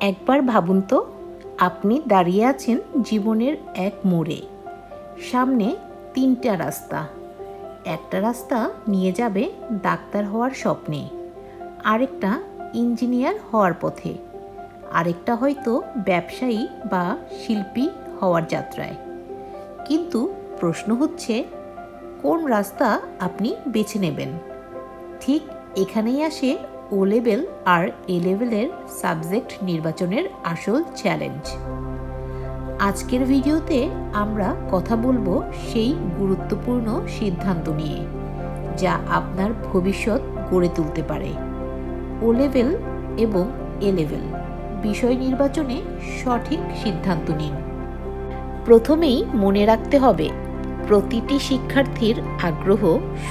একবার ভাবুন তো, আপনি দাঁড়িয়ে আছেন জীবনের এক মোড়ে। সামনে তিনটা রাস্তা। একটা রাস্তা নিয়ে যাবে ডাক্তার হওয়ার স্বপ্নে, আরেকটা ইঞ্জিনিয়ার হওয়ার পথে, আরেকটা হয়তো ব্যবসায়ী বা শিল্পী হওয়ার যাত্রায়। কিন্তু প্রশ্ন হচ্ছে, কোন রাস্তা আপনি বেছে নেবেন? ঠিক এখানেই আসে ও লেভেল আর এ লেভেলের সাবজেক্ট নির্বাচনের আসল চ্যালেঞ্জ। আজকের ভিডিওতে আমরা কথা বলব সেই গুরুত্বপূর্ণ সিদ্ধান্ত নিয়ে, যা আপনার ভবিষ্যৎ গড়ে তুলতে পারে। ও লেভেল এবং এ লেভেল বিষয় নির্বাচনে সঠিক সিদ্ধান্ত নিন। প্রথমেই মনে রাখতে হবে, প্রতিটি শিক্ষার্থীর আগ্রহ,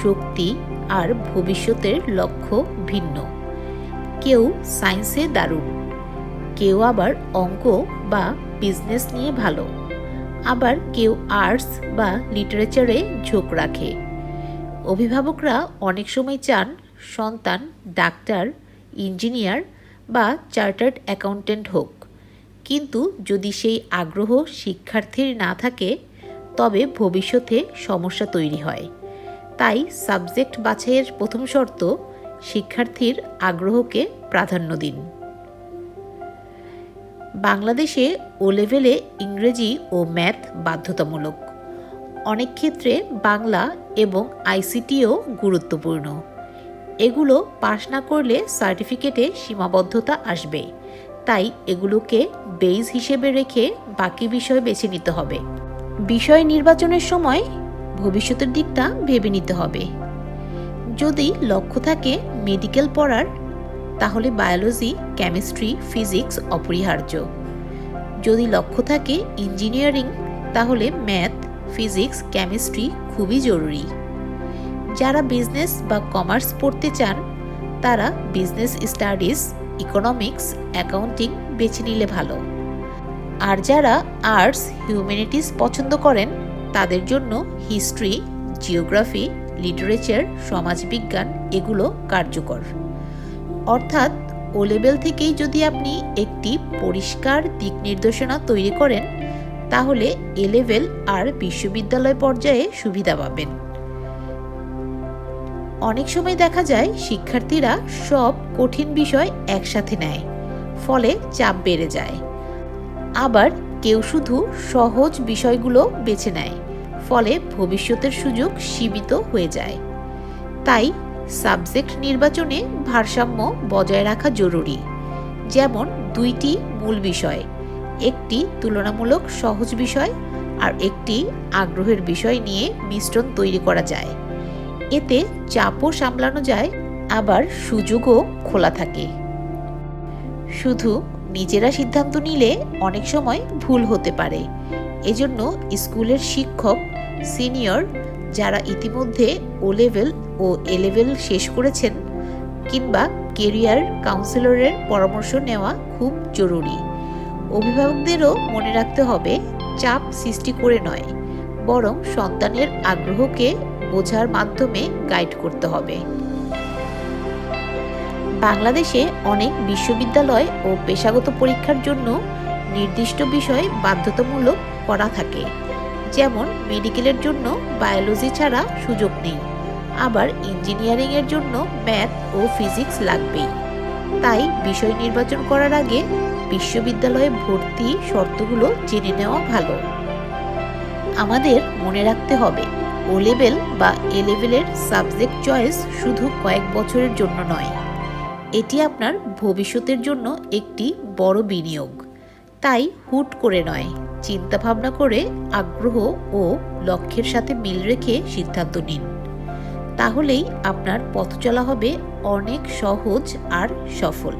শক্তি আর ভবিষ্যতের লক্ষ্য ভিন্ন। কেউ সায়েন্সে দারুণ। কেউ আবার অঙ্ক বা বিজনেস নিয়ে ভালো। আবার কেউ আর্টস বা লিটারেচারে ঝোঁক রাখে। অভিভাবকরা অনেক সময় চান সন্তান, ডাক্তার, ইঞ্জিনিয়ার বা চার্টার্ড অ্যাকাউন্টেন্ট হোক। কিন্তু যদি সেই আগ্রহ শিক্ষার্থীর না থাকে, তবে ভবিষ্যতে সমস্যা তৈরি হয়। তাই সাবজেক্ট বাছাইয়ের প্রথম শর্ত শিক্ষার্থীর আগ্রহকে প্রাধান্য দিন। বাংলাদেশে ও লেভেলে ইংরেজি ও ম্যাথ বাধ্যতামূলক। অনেক ক্ষেত্রে বাংলা এবং আইসিটিও গুরুত্বপূর্ণ। এগুলো পাশ না করলে সার্টিফিকেটে সীমাবদ্ধতা আসবে। তাই এগুলোকে বেইস হিসেবে রেখে বাকি বিষয় বেছে নিতে হবে। বিষয় নির্বাচনের সময় ভবিষ্যতের দিকটা ভেবে নিতে হবে। যদি লক্ষ্য থাকে মেডিকেল পড়ার, তাহলে বায়োলজি কেমিস্ট্রি ফিজিক্স অপরিহার্য। যদি লক্ষ্য থাকে ইঞ্জিনিয়ারিং তাহলে ম্যাথ ফিজিক্স কেমিস্ট্রি খুবই জরুরি। যারা বিজনেস বা কমার্স পড়তে চান, তারা বিজনেস স্টাডিজ ইকোনমিক্স অ্যাকাউন্টিং বেছে নিলে ভালো। আর যারা আর্টস হিউম্যানিটিস পছন্দ করেন, তাদের জন্য হিস্ট্রি জিওগ্রাফি লিটারেচার, সমাজবিজ্ঞান, এগুলো কার্যকর। অর্থাৎ ও লেভেল থেকেই যদি আপনি একটি পরিষ্কার দিক নির্দেশনা তৈরি করেন, তাহলে এ লেভেল আর বিশ্ববিদ্যালয় পর্যায়ে সুবিধা পাবেন। অনেক সময় দেখা যায়, শিক্ষার্থীরা সব কঠিন বিষয় একসাথে নেয়, ফলে চাপ বেড়ে যায়। আবার কেউ শুধু সহজ বিষয়গুলো বেছে নেয়। ফলে ভবিষ্যতের সুযোগ সীমিত হয়ে যায়। তাই সাবজেক্ট নির্বাচনে ভারসাম্য বজায় রাখা জরুরি। যেমন দুইটি মূল বিষয়, একটি তুলনামূলক সহজ বিষয় আর একটি আগ্রহের বিষয় নিয়ে মিশ্রণ তৈরি করা যায়। এতে চাপও সামলানো যায়, আবার সুযোগও খোলা থাকে। শুধু নিজেরা সিদ্ধান্ত নিলে অনেক সময় ভুল হতে পারে। এজন্য স্কুলের শিক্ষক সিনিয়র যারা ইতিমধ্যে ও লেভেল ও এ লেভেল শেষ করেছেন কিংবা কেরিয়ার কাউন্সিলরের পরামর্শ নেওয়া খুব জরুরি। অভিভাবকদেরও মনে রাখতে হবে, চাপ সৃষ্টি করে নয়, বরং সন্তানের আগ্রহকে বোঝার মাধ্যমে গাইড করতে হবে। বাংলাদেশে অনেক বিশ্ববিদ্যালয় ও পেশাগত পরীক্ষার জন্য নির্দিষ্ট বিষয় বাধ্যতামূলক করা থাকে। যেমন মেডিকেলের জন্য বায়োলজি ছাড়া সুযোগ নেই, আবার ইঞ্জিনিয়ারিংয়ের জন্য ম্যাথ ও ফিজিক্স লাগবেই। তাই বিষয় নির্বাচন করার আগে বিশ্ববিদ্যালয়ে ভর্তি শর্তগুলো জেনে নেওয়া ভালো। আমাদের মনে রাখতে হবে ও লেভেল বা এ লেভেলের সাবজেক্ট চয়েস শুধু কয়েক বছরের জন্য নয়, এটি আপনার ভবিষ্যতের জন্য একটি বড় বিনিয়োগ। তাই হুট করে নয়। চিন্তা ভাবনা করে আগ্রহ ও লক্ষ্যের সাথে মিল রেখে সিদ্ধান্ত নিন। তাহলেই আপনার পথ চলা হবে অনেক সহজ আর সফল।